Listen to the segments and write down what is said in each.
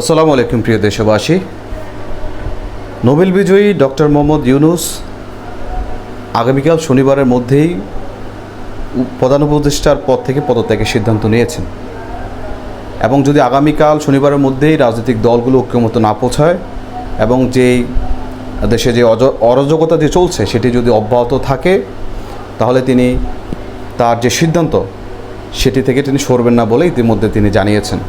আসসালামু আলাইকুম প্রিয় দেশবাসী। নোবেল বিজয়ী ডক্টর মোহাম্মদ ইউনুস আগামীকাল শনিবারের মধ্যেই প্রধান উপদেষ্টার পদ থেকে পদত্যাগের সিদ্ধান্ত নিয়েছেন। এবং যদি আগামীকাল শনিবারের মধ্যেই রাজনৈতিক দলগুলো ঐক্যমত না পৌঁছায় এবং যেই দেশে যে অরাজকতা যে চলছে সেটি যদি অব্যাহত থাকে, তাহলে তিনি তার যে সিদ্ধান্ত সেটি থেকে তিনি সরবেন না বলে ইতিমধ্যে তিনি জানিয়েছেন।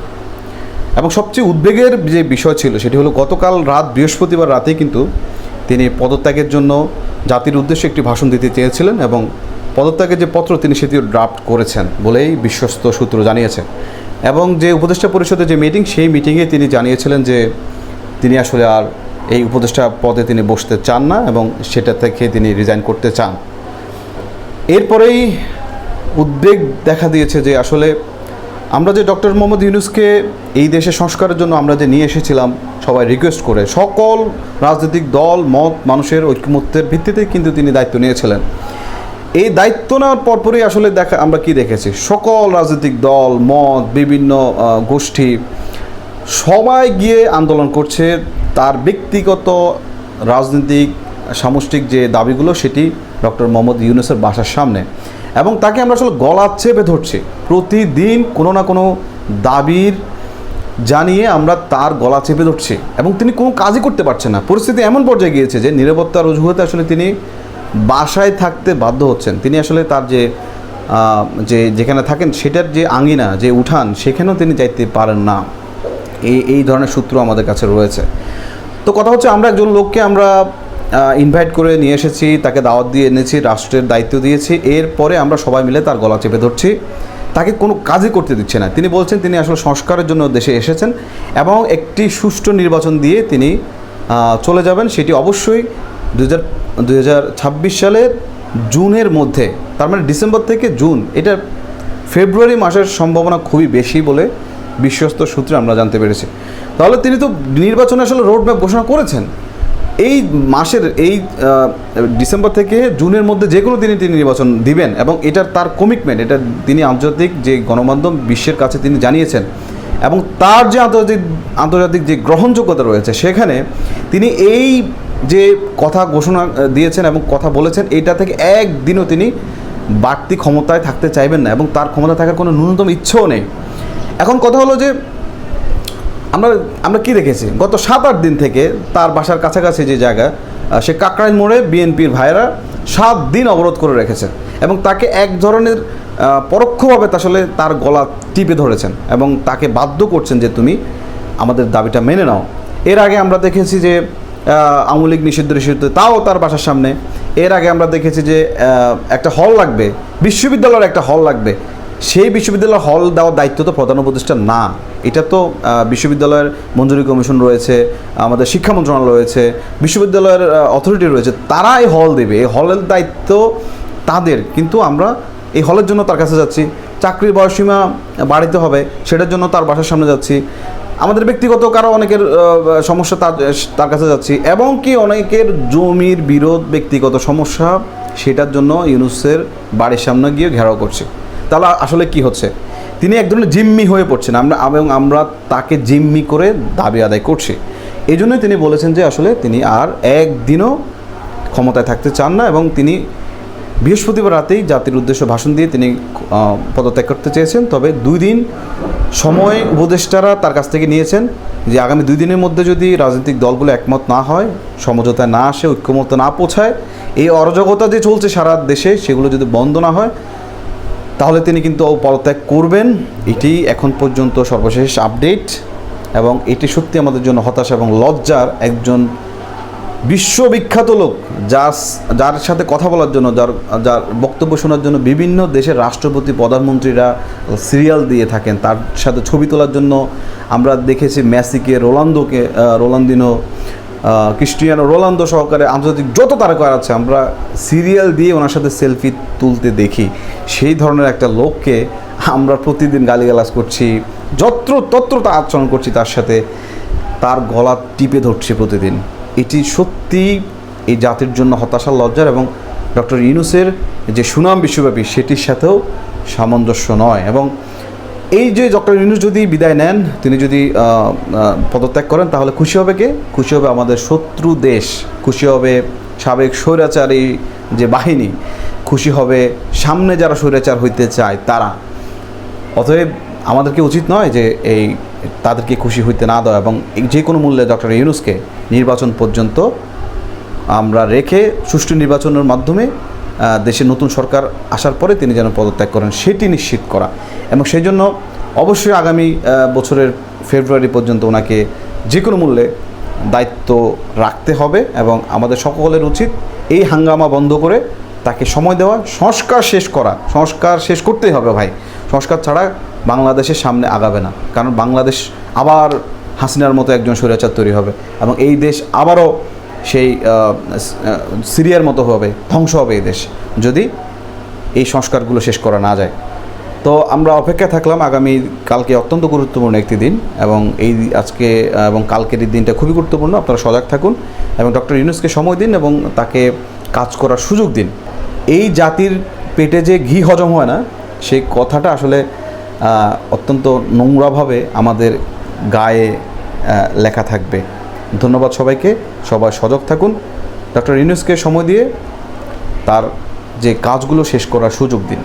এবং সবচেয়ে উদ্বেগের যে বিষয় ছিল সেটি হলো গতকাল রাত বৃহস্পতিবার রাতে কিন্তু তিনি পদত্যাগের জন্য জাতির উদ্দেশ্যে একটি ভাষণ দিতে চেয়েছিলেন এবং পদত্যাগের যে পত্র তিনি সেটিও ড্রাফট করেছেন বলেই বিশ্বস্ত সূত্র জানিয়েছেন এবং যে উপদেষ্টা পরিষদের যে মিটিং সেই মিটিংয়ে তিনি জানিয়েছিলেন যে তিনি আসলে আর এই উপদেষ্টা পদে তিনি বসতে চান না এবং সেটা থেকে তিনি রিজাইন করতে চান। এরপরেই উদ্বেগ দেখা দিয়েছে যে আসলে আমরা যে ডক্টর মোহাম্মদ ইউনুসকে এই দেশে সংস্কারের জন্য আমরা যে নিয়ে এসেছিলাম, সবাই রিকোয়েস্ট করে। সকল রাজনৈতিক দল, মত, মানুষের ঐক্যমত্যের ভিত্তিতে কিন্তু তিনি দায়িত্ব নিয়েছিলেন। এই দায়িত্ব নেওয়ার পরপরই আসলে দেখা আমরা কি দেখেছি? সকল রাজনৈতিক দল, মত, বিভিন্ন গোষ্ঠী সবাই গিয়ে আন্দোলন করছে। তার ব্যক্তিগত রাজনৈতিক, সামষ্টিক যে দাবিগুলো, সেটি ডক্টর মোহাম্মদ ইউনুসের বাসার সামনে। এবং তাকে আমরা আসলে গলা চেপে ধরছি। প্রতিদিন কোনো না কোনো দাবির জানিয়ে আমরা তার গলা চেপে ধরছি এবং তিনি কোনো কাজই করতে পারছেন না। পরিস্থিতি এমন পর্যায়ে গিয়েছে যে নিরাপত্তার অজুহাতে আসলে তিনি বাসায় থাকতে বাধ্য হচ্ছেন। তিনি আসলে তার যে যে, যেখানে থাকেন সেটার যে আঙ্গিনা যে উঠান, সেখানেও তিনি যাইতে পারেন না। এই এই ধরনের সূত্র আমাদের কাছে রয়েছে। তো কথা হচ্ছে আমরা একজন লোককে আমরা ইনভাইট করে নিয়ে এসেছি, তাকে দাওয়াত দিয়ে এনেছি, রাষ্ট্রের দায়িত্ব দিয়েছি। এরপরে আমরা সবাই মিলে তার গলা চেপে ধরছি। তাকে কোনো কাজই করতে দিচ্ছে না। তিনি বলছেন তিনি আসলে সংস্কারের জন্য দেশে এসেছেন এবং একটি সুষ্ঠু নির্বাচন দিয়ে তিনি চলে যাবেন। সেটি অবশ্যই দু হাজার সালের জুনের মধ্যে, তার মানে ডিসেম্বর থেকে জুন, এটা ফেব্রুয়ারি মাসের সম্ভাবনা খুবই বেশি বলে বিশ্বস্ত সূত্রে আমরা জানতে পেরেছি। তাহলে তিনি তো নির্বাচনে আসলে রোড ম্যাপ ঘোষণা করেছেন। এই মাসের এই ডিসেম্বর থেকে জুনের মধ্যে যে কোনো দিনই তিনি নির্বাচন দিবেন এবং এটার তার কমিটমেন্ট এটা তিনি আন্তর্জাতিক যে গণমাধ্যম বিশ্বের কাছে তিনি জানিয়েছেন এবং তার যে আন্তর্জাতিক আন্তর্জাতিক যে গ্রহণযোগ্যতা রয়েছে, সেখানে তিনি এই যে কথা ঘোষণা দিয়েছেন এবং কথা বলেছেন, এটা থেকে একদিনও তিনি বাড়তি ক্ষমতায় থাকতে চাইবেন না এবং তার ক্ষমতা থাকার কোনো ন্যূনতম ইচ্ছেও নেই। এখন কথা হলো যে আমরা আমরা কি দেখেছি? গত সাত, আট দিন থেকে তার বাসার কাছাকাছি যে জায়গা সে কাকরাইল মোড়ে বিএনপির ভাইয়েরা সাত দিন অবরোধ করে রেখেছেন এবং তাকে এক ধরনের পরোক্ষভাবে আসলে তার গলা টিপে ধরেছেন এবং তাকে বাধ্য করছেন যে তুমি আমাদের দাবিটা মেনে নাও। এর আগে আমরা দেখেছি যে আওয়ামী লীগ নিষিদ্ধ নিষিদ্ধ তাও তার বাসার সামনে। এর আগে আমরা দেখেছি যে একটা হল লাগবে, বিশ্ববিদ্যালয়ের একটা হল লাগবে। সেই বিশ্ববিদ্যালয়ের হল দেওয়ার দায়িত্ব তো প্রধান উপদেষ্টা না। এটা তো বিশ্ববিদ্যালয়ের মঞ্জুরি কমিশন রয়েছে, আমাদের শিক্ষা মন্ত্রণালয় রয়েছে, বিশ্ববিদ্যালয়ের অথরিটি রয়েছে তারা এই হল দেবে। এই হলের দায়িত্ব তাদের, কিন্তু আমরা এই হলের জন্য তার কাছে যাচ্ছি। চাকরির বয়সীমা বাড়িতে হবে, সেটার জন্য তার বাসার সামনে যাচ্ছি। আমাদের ব্যক্তিগত কারও অনেকের সমস্যা তার তার কাছে যাচ্ছি, এবং কি অনেকের জমির বিরোধ ব্যক্তিগত সমস্যা, সেটার জন্য ইউনুসের বাড়ির সামনে গিয়ে ঘেরাও করছে। তাহলে আসলে কি হচ্ছে? তিনি এক ধরনের জিম্মি হয়ে পড়ছেন। আমরা এবং আমরা তাকে জিম্মি করে দাবি আদায় করছি। এই জন্যই তিনি বলেছেন যে আসলে তিনি আর একদিনও ক্ষমতায় থাকতে চান না এবং তিনি বৃহস্পতিবার রাতেই জাতির উদ্দেশ্যে ভাষণ দিয়ে তিনি পদত্যাগ করতে চেয়েছেন। তবে দুই দিন সময় উপদেষ্টারা তার কাছ থেকে নিয়েছেন যে আগামী দুই দিনের মধ্যে যদি রাজনৈতিক দলগুলো একমত না হয় সমঝোতায় না আসে ঐক্যমত না পৌঁছায়, এই অরাজকতা যে চলছে সারা দেশে, সেগুলো যদি বন্ধ না হয় তাহলে তিনি কিন্তু পদত্যাগ করবেন। এটি এখন পর্যন্ত সর্বশেষ আপডেট এবং এটি সত্যি আমাদের জন্য হতাশা এবং লজ্জার একজন বিশ্ববিখ্যাত লোক, যার যার সাথে কথা বলার জন্য, যার যার বক্তব্য শোনার জন্য বিভিন্ন দেশের রাষ্ট্রপতি, প্রধানমন্ত্রীরা সিরিয়াল দিয়ে থাকেন। তার সাথে ছবি তোলার জন্য আমরা দেখেছি মেসিকে রোলান্দোকে রোলান্দিনো ক্রিস্টিয়ানো রোলান্দো সহকারে আন্তর্জাতিক যত তারকা আছে, আমরা সিরিয়াল দিয়ে ওনার সাথে সেলফি তুলতে দেখি। সেই ধরনের একটা লোককে আমরা প্রতিদিন গালিগালাজ করছি, যত্র তত্র তা আচরণ করছি তার সাথে, তার গলা টিপে ধরছে প্রতিদিন। এটি সত্যি এই জাতির জন্য হতাশার লজ্জার এবং ডক্টর ইউনুসের যে সুনাম বিশ্বব্যাপী, সেটির সাথেও সামঞ্জস্য নয় এবং এই যে ডক্টর ইউনুস যদি বিদায় নেন, তিনি যদি পদত্যাগ করেন, তাহলে খুশি হবে কে? খুশি হবে আমাদের শত্রু দেশ। খুশি হবে সাবেক স্বৈরাচারী যে বাহিনী। খুশি হবে সামনে যারা স্বৈরাচার হইতে চায়, তারা। অতএব আমাদেরকে উচিত নয় যে এই তাদেরকে খুশি হইতে না দেওয়া এবং যে কোনো মূল্যে ডক্টর ইউনুসকে নির্বাচন পর্যন্ত আমরা রেখে সুষ্ঠু নির্বাচনের মাধ্যমে দেশে নতুন সরকার আসার পরে তিনি যেন পদত্যাগ করেন, সেটি নিশ্চিত করা। এবং সেই জন্য অবশ্যই আগামী বছরের ফেব্রুয়ারি পর্যন্ত ওনাকে যে কোনো মূল্যে দায়িত্ব রাখতে হবে এবং আমাদের সকলের উচিত এই হাঙ্গামা বন্ধ করে তাকে সময় দেওয়া, সংস্কার শেষ করা। সংস্কার শেষ করতেই হবে ভাই। সংস্কার ছাড়া বাংলাদেশের সামনে আগাবে না। কারণ বাংলাদেশ আবার হাসিনার মতো একজন স্বৈরাচার তৈরি হবে এবং এই দেশ আবারও সেই সিরিয়ার মতো হবে, ধ্বংস হবে এই দেশ, যদি এই সংস্কারগুলো শেষ করা না যায়। তো আমরা অপেক্ষায় থাকলাম আগামী কালকে অত্যন্ত গুরুত্বপূর্ণ একটি দিন এবং এই আজকে এবং কালকের এই দিনটা খুবই গুরুত্বপূর্ণ, আপনারা সজাগ থাকুন এবং ডক্টর ইউনুসকে সময় দিন এবং তাকে কাজ করার সুযোগ দিন। এই জাতির পেটে যে ঘি হজম হয় না, সেই কথাটা আসলে অত্যন্ত নোংরাভাবে আমাদের গায়ে লেখা থাকবে। ধন্যবাদ সবাইকে, সবাই সজাগ থাকুন। ডক্টর ইউনুসকে সময় দিয়ে তার যে কাজগুলো শেষ করার সুযোগ দিন।